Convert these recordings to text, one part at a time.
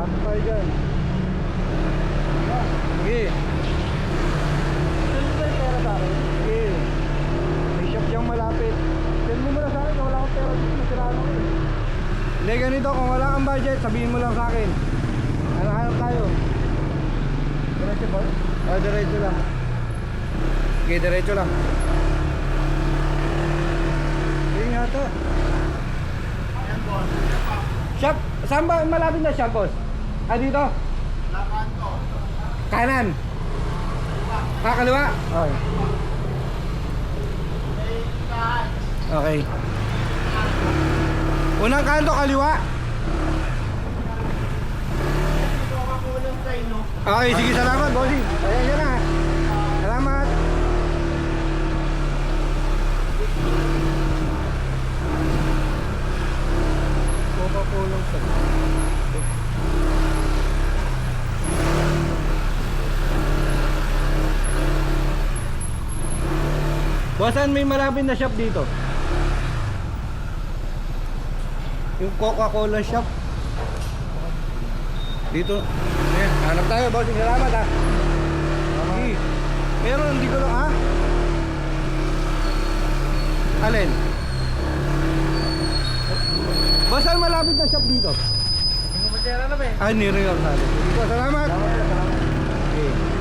Pasok tayo dyan. Okay. Sino ba yung pera sa akin? Okay. Bishop dyan malapit. Send mo muna sa akin, wala akong pera dito. Nasiraan ako eh. Hindi, ganito. Kung wala kang budget, sabihin mo lang sa akin. Ano hanap tayo? Diretso ba? Ah, diretso lang. Okay, diretso lang. Sige nga to. Shop, saan ba malapit na shop, boss? Ah, dito? Kanan. Ah, kaliwa? Okay. Okay. Unang kanto, kaliwa. Okay, sige, salamat, bossing. Ayan, yan na. Salamat. Coca-Cola sa Bossan, may malapit na shop dito. Yung Coca-Cola shop. Dito. Ayan, hanap tayo, bossing. Salamat ha. Okay. Meron, hindi ko lang, ha? Alin? Bossan, malapit na shop dito. Hindi mo pera na ba eh? Ah, York natin. Dito, salamat. Okay.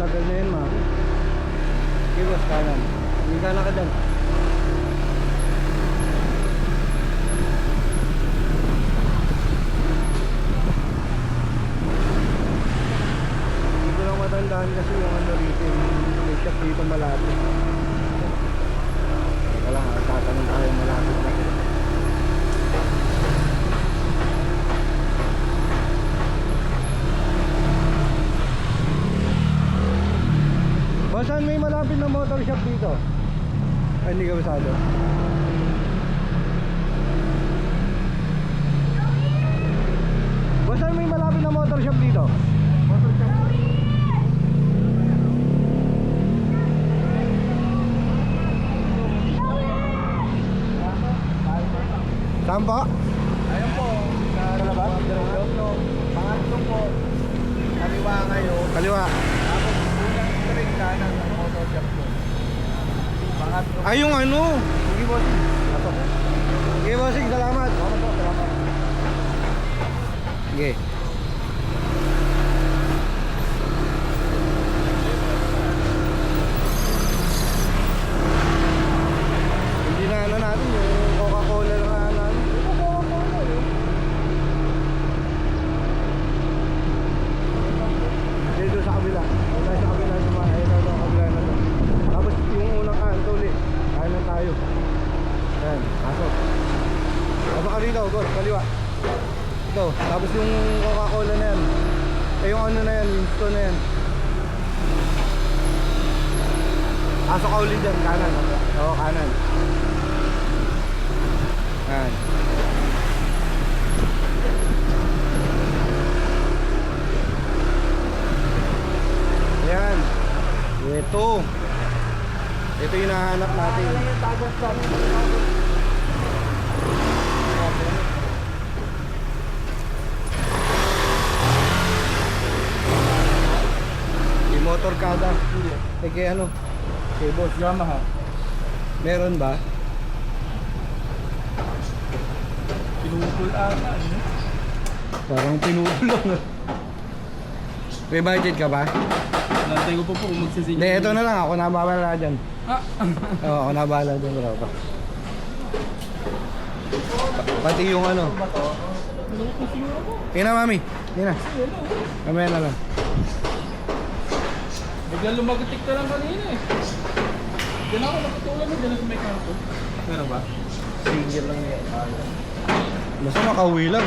Tagal na yun, ma. Okay, boss, kanan. Hindi ka dyan. Ko lang matandaan kasi yung ano rito, yung may shop dito malapit. Teka lang, tatanong tayo malapit na. Basan may malapit na motor shop dito? Ay, hindi ka basado. Basan may malapit na motor shop dito? Motor shop. Saan po? Ayun po. Sa labas? Diretso? Pangatlong po. Kaliwa kayo. Kaliwa. Tapos unang straight kanan ng motor shop po. Ay, yung ano? Sige bossing. Sige, bossing, salamat. Salamat. Sige. Hindi na ano natin, yung Coca-Cola lang na natin. Eh. Doon sa kabila. Tayo sa kabila sa mga ayun doon sa kabila na to. Tapos yung unang kanto ulit. Kaya na tayo. Yan, pasok. Rito, go, kaliwa. Ito, tapos yung Coca-Cola na yan. Eh yung ano na yan, Winston na yan. Pasok ka ulit dyan, kanan. Oo, kanan. Yan. Yan. Ito. Ito yung nahanap natin. Ano yung tagas amin? Yung motor kada. Eh kay ano? Kay boss. Yamaha. Meron ba? Pinupul ata. Ano? Parang pinulong. May budget ka ba? Nantay ko pa po kung magsisigil. Hindi, ito na lang. Ako na bahala dyan. Ah! Oo, ako na bahala dyan. Bro. Pa. Pati yung ano. Yun na, mami. Yun na. Mamaya na lang. Biglang lumagutik ka lang kanina eh. Diyan ako napatulan mo, diyan ako may kanto. Pero ba? Single lang yan. Basta makauwi lang.